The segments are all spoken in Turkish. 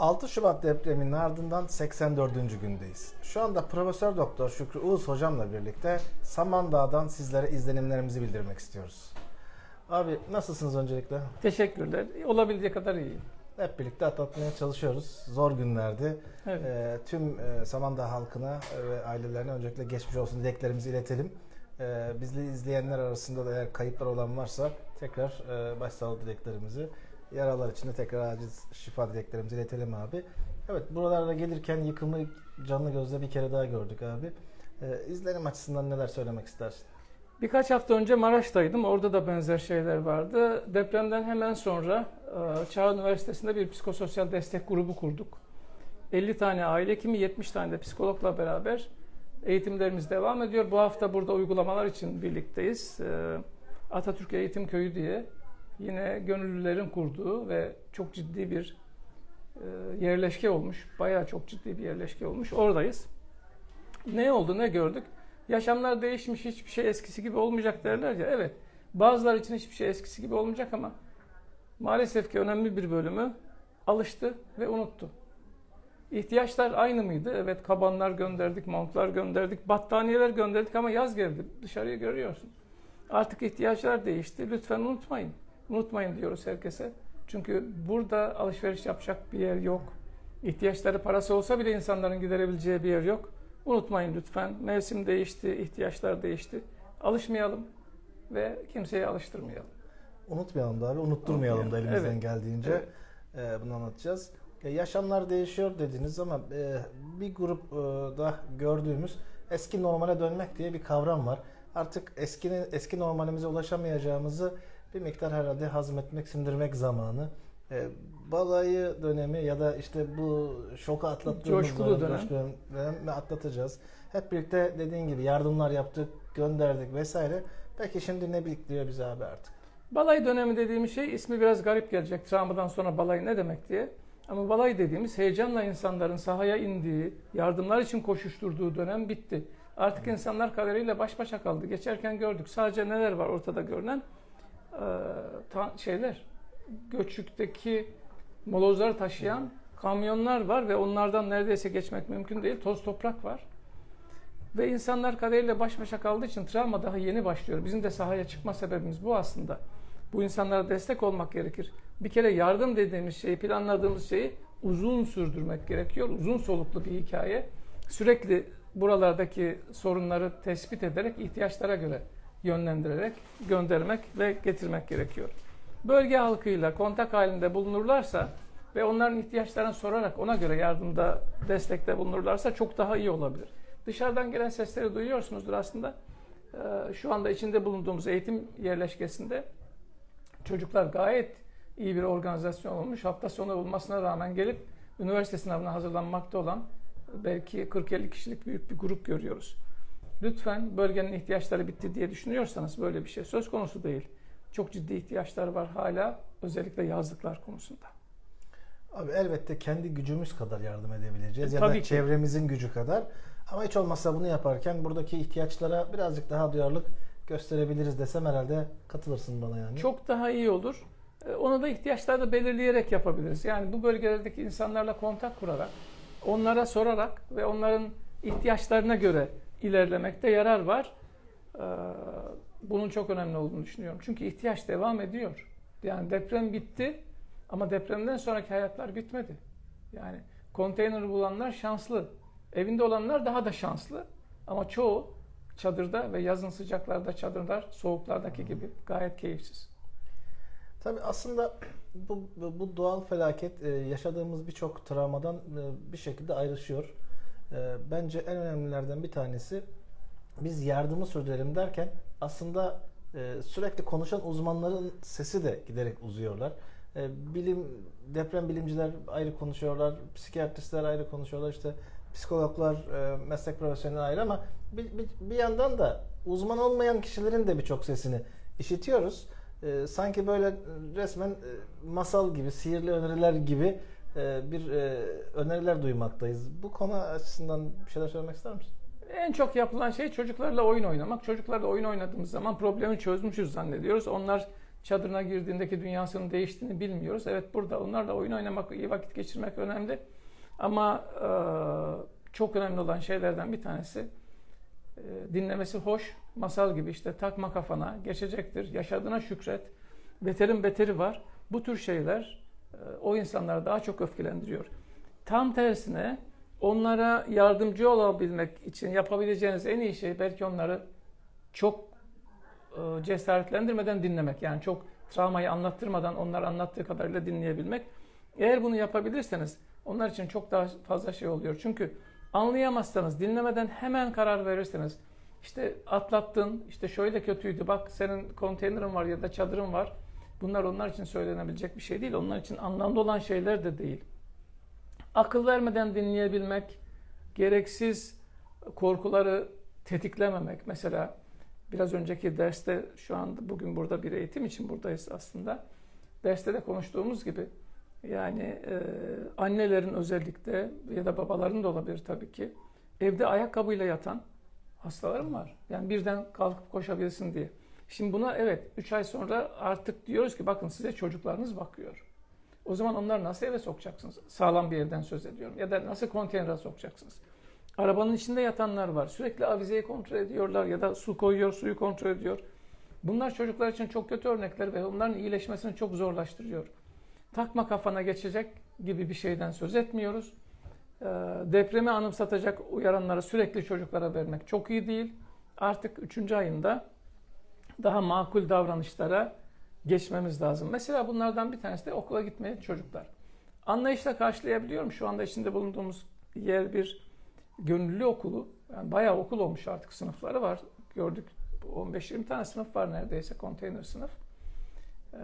6 Şubat depreminin ardından 84. gündeyiz. Şu anda Profesör Doktor Şükrü Uğuz hocamla birlikte Samandağ'dan sizlere izlenimlerimizi bildirmek istiyoruz. Abi nasılsınız öncelikle? Teşekkürler. Olabildiği kadar iyiyim. Hep birlikte atlatmaya çalışıyoruz. Zor günlerdi. Evet. Ee, tüm e, Samandağ halkına ve ailelerine öncelikle geçmiş olsun dileklerimizi iletelim. Ee, bizleri izleyenler arasında da eğer kayıplar olan varsa tekrar e, başsağlığı dileklerimizi, yaralar için de tekrar acil şifa dileklerimizi iletelim abi. Evet buralarda gelirken yıkımı canlı gözle bir kere daha gördük abi. Ee, izlenim açısından neler söylemek istersin? Birkaç hafta önce Maraş'taydım. Orada da benzer şeyler vardı. Depremden hemen sonra e, Çağ Üniversitesi'nde bir psikososyal destek grubu kurduk. 50 tane aile hekimi, 70 tane de psikologla beraber eğitimlerimiz devam ediyor. Bu hafta burada uygulamalar için birlikteyiz. E, Atatürk Eğitim Köyü diye yine gönüllülerin kurduğu ve çok ciddi bir e, yerleşke olmuş. Bayağı çok ciddi bir yerleşke olmuş. Oradayız. Ne oldu, ne gördük? Yaşamlar değişmiş, hiçbir şey eskisi gibi olmayacak derler ya. Evet, bazıları için hiçbir şey eskisi gibi olmayacak ama maalesef ki önemli bir bölümü alıştı ve unuttu. İhtiyaçlar aynı mıydı? Evet, kabanlar gönderdik, montlar gönderdik, battaniyeler gönderdik ama yaz geldi. Dışarıyı görüyorsun. Artık ihtiyaçlar değişti. Lütfen unutmayın. Unutmayın diyoruz herkese. Çünkü burada alışveriş yapacak bir yer yok. İhtiyaçları parası olsa bile insanların giderebileceği bir yer yok. Unutmayın lütfen. Mevsim değişti, ihtiyaçlar değişti. Alışmayalım ve kimseyi alıştırmayalım. Unutmayalım da abi, unutturmayalım da Unutmayalım. elimizden Evet. geldiğince e, bunu anlatacağız. E, yaşamlar değişiyor dediniz ama e, bir grup e, da gördüğümüz eski normale dönmek diye bir kavram var. Artık eski eski normalimize ulaşamayacağımızı bir miktar herhalde hazmetmek, sindirmek zamanı. E, balayı dönemi ya da işte bu şoku atlattığımız Coşkulu dönem. coşkulu dönemi atlatacağız. Hep birlikte dediğin gibi yardımlar yaptık, gönderdik vesaire. Peki şimdi ne bekliyor bizi abi artık? Balay dönemi dediğimiz şey ismi biraz garip gelecek. Travmadan sonra balay ne demek diye. Ama balay dediğimiz heyecanla insanların sahaya indiği, yardımlar için koşuşturduğu dönem bitti. Artık insanlar kaderiyle baş başa kaldı. Geçerken gördük. Sadece neler var ortada görünen? Ta- şeyler. Göçükteki molozları taşıyan kamyonlar var ve onlardan neredeyse geçmek mümkün değil. Toz toprak var. Ve insanlar kaderiyle baş başa kaldığı için travma daha yeni başlıyor. Bizim de sahaya çıkma sebebimiz bu aslında. Bu insanlara destek olmak gerekir. Bir kere yardım dediğimiz şeyi, planladığımız şeyi uzun sürdürmek gerekiyor. Uzun soluklu bir hikaye. Sürekli buralardaki sorunları tespit ederek, ihtiyaçlara göre yönlendirerek, göndermek ve getirmek gerekiyor. Bölge halkıyla kontak halinde bulunurlarsa ve onların ihtiyaçlarını sorarak ona göre yardımda, destekte bulunurlarsa çok daha iyi olabilir. Dışarıdan gelen sesleri duyuyorsunuzdur aslında. Ee, Şu anda içinde bulunduğumuz eğitim yerleşkesinde çocuklar gayet iyi bir organizasyon olmuş. Hafta sonu olmasına rağmen gelip üniversite sınavına hazırlanmakta olan belki 40-50 kişilik büyük bir grup görüyoruz. Lütfen bölgenin ihtiyaçları bitti diye düşünüyorsanız böyle bir şey söz konusu değil. Çok ciddi ihtiyaçlar var hala özellikle yazlıklar konusunda. Abi elbette kendi gücümüz kadar yardım edebileceğiz ya Tabii da ki. çevremizin gücü kadar. Ama hiç olmazsa bunu yaparken buradaki ihtiyaçlara birazcık daha duyarlılık gösterebiliriz desem herhalde katılırsın bana yani. Çok daha iyi olur. Ee, Onu da ihtiyaçları belirleyerek yapabiliriz. Yani bu bölgelerdeki insanlarla kontak kurarak, onlara sorarak ve onların ihtiyaçlarına göre ilerlemekte yarar var. Ee, Bunun çok önemli olduğunu düşünüyorum. Çünkü ihtiyaç devam ediyor. Yani deprem bitti ama depremden sonraki hayatlar bitmedi. Yani konteyner bulanlar şanslı. Evinde olanlar daha da şanslı. Ama çoğu çadırda ve yazın sıcaklarda çadırlar, soğuklardaki gibi gayet keyifsiz. Tabii aslında bu, bu doğal felaket e, yaşadığımız birçok travmadan e, bir şekilde ayrışıyor. E, Bence en önemlilerden bir tanesi biz yardımı sürdürelim derken aslında e, sürekli konuşan uzmanların sesi de giderek uzuyorlar. E, Bilim deprem bilimciler ayrı konuşuyorlar, psikiyatristler ayrı konuşuyorlar, işte psikologlar, e, meslek profesyonelleri ayrı ama bir, bir, bir yandan da uzman olmayan kişilerin de birçok sesini işitiyoruz. Sanki böyle resmen masal gibi, sihirli öneriler gibi bir e, öneriler duymaktayız. Bu konu açısından bir şeyler söylemek ister misin? En çok yapılan şey çocuklarla oyun oynamak. Çocuklarla oyun oynadığımız zaman problemi çözmüşüz zannediyoruz. Onlar çadırına girdiğindeki dünyasının değiştiğini bilmiyoruz. Evet burada onlarla oyun oynamak, iyi vakit geçirmek önemli. Ama e, çok önemli olan şeylerden bir tanesi e, dinlemesi hoş, masal gibi işte takma kafana, geçecektir, yaşadığına şükret, beterin beteri var. Bu tür şeyler e, o insanları daha çok öfkelendiriyor. Tam tersine onlara yardımcı olabilmek için yapabileceğiniz en iyi şey belki onları çok e, cesaretlendirmeden dinlemek. Yani çok travmayı anlattırmadan onlar anlattığı kadarıyla dinleyebilmek. Eğer bunu yapabilirseniz onlar için çok daha fazla şey oluyor. Çünkü anlayamazsanız, dinlemeden hemen karar verirseniz işte atlattın, işte şöyle kötüydü, bak senin konteynerin var ya da çadırın var. Bunlar onlar için söylenebilecek bir şey değil. Onlar için anlamlı olan şeyler de değil. Akıl vermeden dinleyebilmek, gereksiz korkuları tetiklememek. Mesela biraz önceki derste şu anda bugün burada bir eğitim için buradayız aslında. Derste de konuştuğumuz gibi yani e, annelerin özellikle ya da babaların da olabilir tabii ki evde ayakkabıyla yatan hastalarım var. Yani birden kalkıp koşabilsin diye. Şimdi buna evet 3 ay sonra artık diyoruz ki bakın size çocuklarınız bakıyor. O zaman onları nasıl eve sokacaksınız? Sağlam bir evden söz ediyorum. Ya da nasıl konteynere sokacaksınız? Arabanın içinde yatanlar var. Sürekli avizeyi kontrol ediyorlar ya da su koyuyor, suyu kontrol ediyor. Bunlar çocuklar için çok kötü örnekler ve onların iyileşmesini çok zorlaştırıyor. Takma kafana geçecek gibi bir şeyden söz etmiyoruz. Ee, depremi anımsatacak uyaranları sürekli çocuklara vermek çok iyi değil. Artık 3. ayında daha makul davranışlara geçmemiz lazım. Mesela bunlardan bir tanesi de okula gitmeyen çocuklar. Anlayışla karşılayabiliyorum. Şu anda içinde bulunduğumuz yer bir gönüllü okulu. Yani bayağı okul olmuş artık sınıfları var. Gördük 15-20 tane sınıf var neredeyse konteyner sınıf. Ee,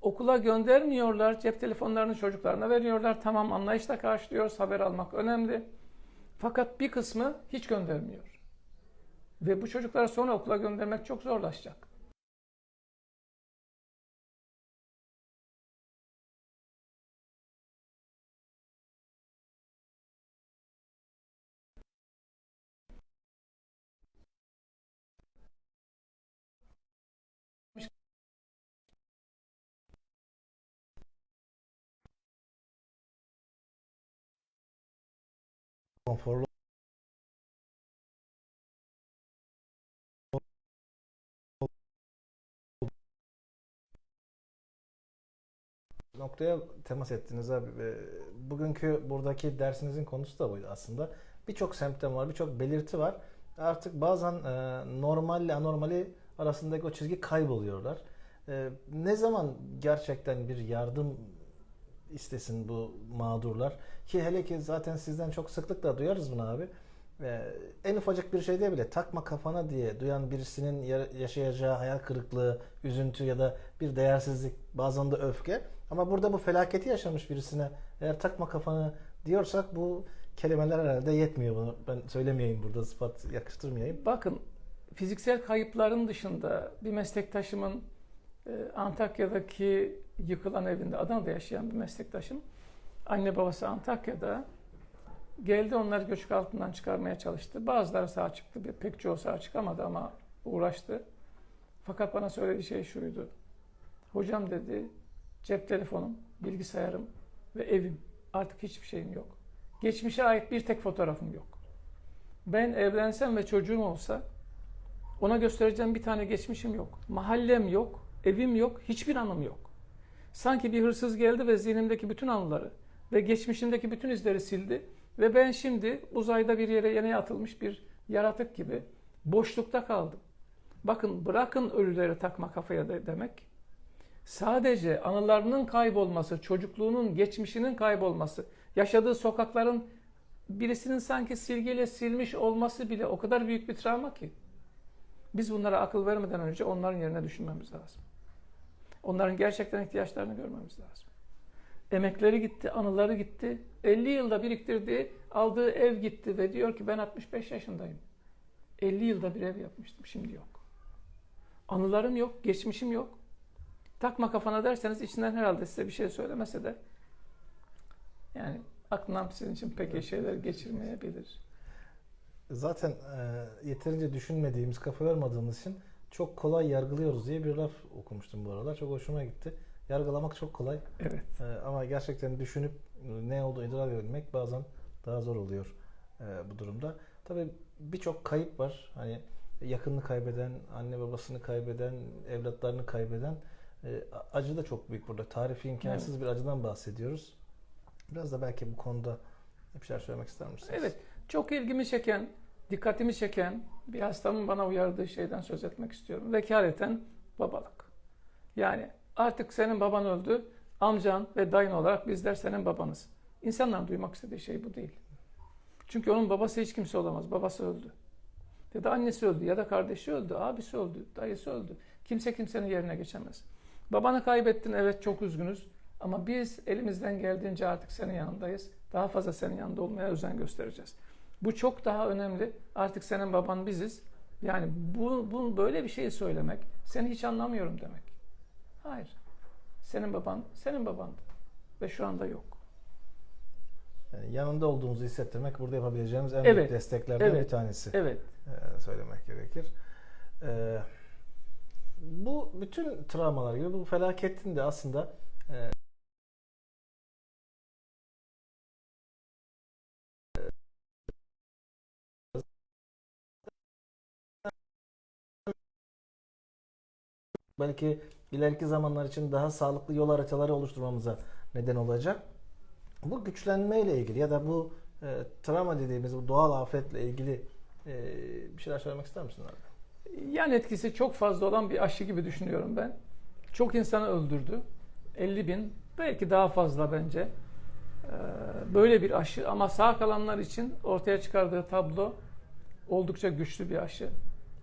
okula göndermiyorlar. Cep telefonlarını çocuklarına veriyorlar. Tamam anlayışla karşılıyoruz. Haber almak önemli. Fakat bir kısmı hiç göndermiyor. Ve bu çocukları sonra okula göndermek çok zorlaşacak. konforlu noktaya temas ettiniz abi. Bugünkü buradaki dersinizin konusu da buydu aslında. Birçok semptom var, birçok belirti var. Artık bazen e, normalle anormali arasındaki o çizgi kayboluyorlar. E, ne zaman gerçekten bir yardım istesin bu mağdurlar? Ki hele ki zaten sizden çok sıklıkla duyarız bunu abi. Ee, en ufacık bir şeyde bile takma kafana diye duyan birisinin ya- yaşayacağı hayal kırıklığı, üzüntü ya da bir değersizlik, bazen de öfke. Ama burada bu felaketi yaşamış birisine eğer takma kafanı diyorsak bu kelimeler herhalde yetmiyor bunu. Ben söylemeyeyim burada sıfat yakıştırmayayım. Bakın fiziksel kayıpların dışında bir meslektaşımın e, Antakya'daki yıkılan evinde Adana'da yaşayan bir meslektaşım anne babası Antakya'da geldi onları göçük altından çıkarmaya çalıştı. Bazıları sağ çıktı, bir- pek çoğu sağ çıkamadı ama uğraştı. Fakat bana söylediği şey şuydu. Hocam dedi cep telefonum, bilgisayarım ve evim artık hiçbir şeyim yok. Geçmişe ait bir tek fotoğrafım yok. Ben evlensem ve çocuğum olsa ona göstereceğim bir tane geçmişim yok. Mahallem yok, evim yok, hiçbir anım yok. Sanki bir hırsız geldi ve zihnimdeki bütün anıları ve geçmişimdeki bütün izleri sildi ve ben şimdi uzayda bir yere yeni atılmış bir yaratık gibi boşlukta kaldım. Bakın bırakın ölüleri takma kafaya de demek. Sadece anılarının kaybolması, çocukluğunun, geçmişinin kaybolması, yaşadığı sokakların birisinin sanki silgiyle silmiş olması bile o kadar büyük bir travma ki. Biz bunlara akıl vermeden önce onların yerine düşünmemiz lazım. Onların gerçekten ihtiyaçlarını görmemiz lazım. Emekleri gitti, anıları gitti. 50 yılda biriktirdiği, aldığı ev gitti ve diyor ki ben 65 yaşındayım. 50 yılda bir ev yapmıştım, şimdi yok. Anılarım yok, geçmişim yok. Takma kafana derseniz içinden herhalde size bir şey söylemese de yani aklından sizin için pek iyi şeyler geçirmeyebilir. Zaten e, yeterince düşünmediğimiz, kafa yormadığımız için çok kolay yargılıyoruz diye bir laf okumuştum bu aralar. Çok hoşuma gitti. Yargılamak çok kolay Evet. Ee, ama gerçekten düşünüp e, ne olduğunu idrak edebilmek bazen daha zor oluyor e, bu durumda. Tabii birçok kayıp var. Hani yakınını kaybeden, anne babasını kaybeden, evlatlarını kaybeden e, acı da çok büyük burada. Tarifi imkansız bir acıdan bahsediyoruz. Biraz da belki bu konuda bir şeyler söylemek ister misiniz? Evet. Çok ilgimi çeken, dikkatimi çeken bir hastamın bana uyardığı şeyden söz etmek istiyorum. Vekaleten babalık. Yani artık senin baban öldü, amcan ve dayın olarak bizler senin babanız. İnsanların duymak istediği şey bu değil. Çünkü onun babası hiç kimse olamaz. Babası öldü. Ya da annesi öldü ya da kardeşi öldü, abisi öldü, dayısı öldü. Kimse kimsenin yerine geçemez. Babanı kaybettin evet çok üzgünüz ama biz elimizden geldiğince artık senin yanındayız. Daha fazla senin yanında olmaya özen göstereceğiz. Bu çok daha önemli. Artık senin baban biziz. Yani bu, bu böyle bir şey söylemek seni hiç anlamıyorum demek. Hayır. Senin baban senin babandı ve şu anda yok. Yani yanında olduğumuzu hissettirmek burada yapabileceğimiz en Evet, büyük desteklerden evet, bir tanesi. Evet. e, söylemek gerekir. E, bu bütün travmalar gibi bu felaketin de aslında e, belki ileriki zamanlar için daha sağlıklı yol haritaları oluşturmamıza neden olacak. Bu güçlenmeyle ilgili ya da bu e, travma dediğimiz bu doğal afetle ilgili e, bir şeyler söylemek ister misin abi? Yan etkisi çok fazla olan bir aşı gibi düşünüyorum ben. Çok insanı öldürdü. 50 bin, belki daha fazla bence. Ee, Böyle bir aşı ama sağ kalanlar için ortaya çıkardığı tablo oldukça güçlü bir aşı.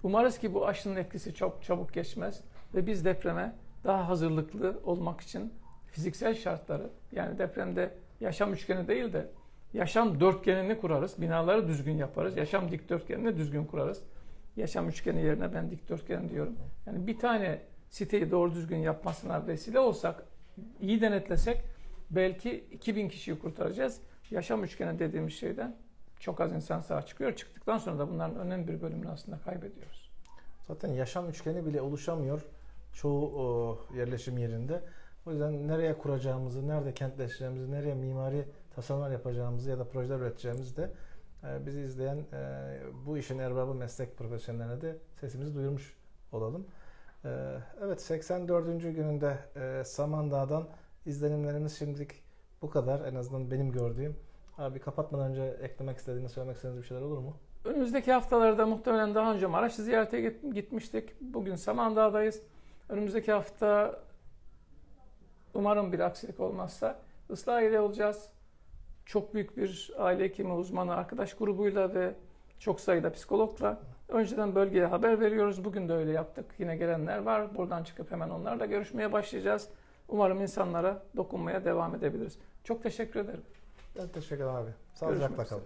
Umarız ki bu aşının etkisi çok çabuk geçmez ve biz depreme daha hazırlıklı olmak için fiziksel şartları yani depremde yaşam üçgeni değil de yaşam dörtgenini kurarız. Binaları düzgün yaparız. Yaşam dikdörtgenini düzgün kurarız. Yaşam üçgeni yerine ben dikdörtgen diyorum. Yani bir tane siteyi doğru düzgün yapmasına vesile olsak, iyi denetlesek belki 2000 kişiyi kurtaracağız. Yaşam üçgeni dediğimiz şeyden çok az insan sağ çıkıyor. Çıktıktan sonra da bunların önemli bir bölümünü aslında kaybediyoruz. Zaten yaşam üçgeni bile oluşamıyor çoğu o, yerleşim yerinde. O yüzden nereye kuracağımızı, nerede kentleşeceğimizi, nereye mimari tasarımlar yapacağımızı ya da projeler üreteceğimizi de bizi izleyen e, bu işin erbabı meslek profesyonellerine de sesimizi duyurmuş olalım. E, evet 84. gününde e, Samandağ'dan izlenimlerimiz şimdilik bu kadar. En azından benim gördüğüm. Abi kapatmadan önce eklemek istediğiniz, söylemek istediğiniz bir şeyler olur mu? Önümüzdeki haftalarda muhtemelen daha önce Maraş'ı ziyarete git- gitmiştik. Bugün Samandağ'dayız. Önümüzdeki hafta umarım bir aksilik olmazsa Islahiye'de olacağız. Çok büyük bir aile hekimi uzmanı arkadaş grubuyla ve çok sayıda psikologla önceden bölgeye haber veriyoruz. Bugün de öyle yaptık. Yine gelenler var. Buradan çıkıp hemen onlarla görüşmeye başlayacağız. Umarım insanlara dokunmaya devam edebiliriz. Çok teşekkür ederim. Ben teşekkür ederim abi. Sağlıcakla kalın.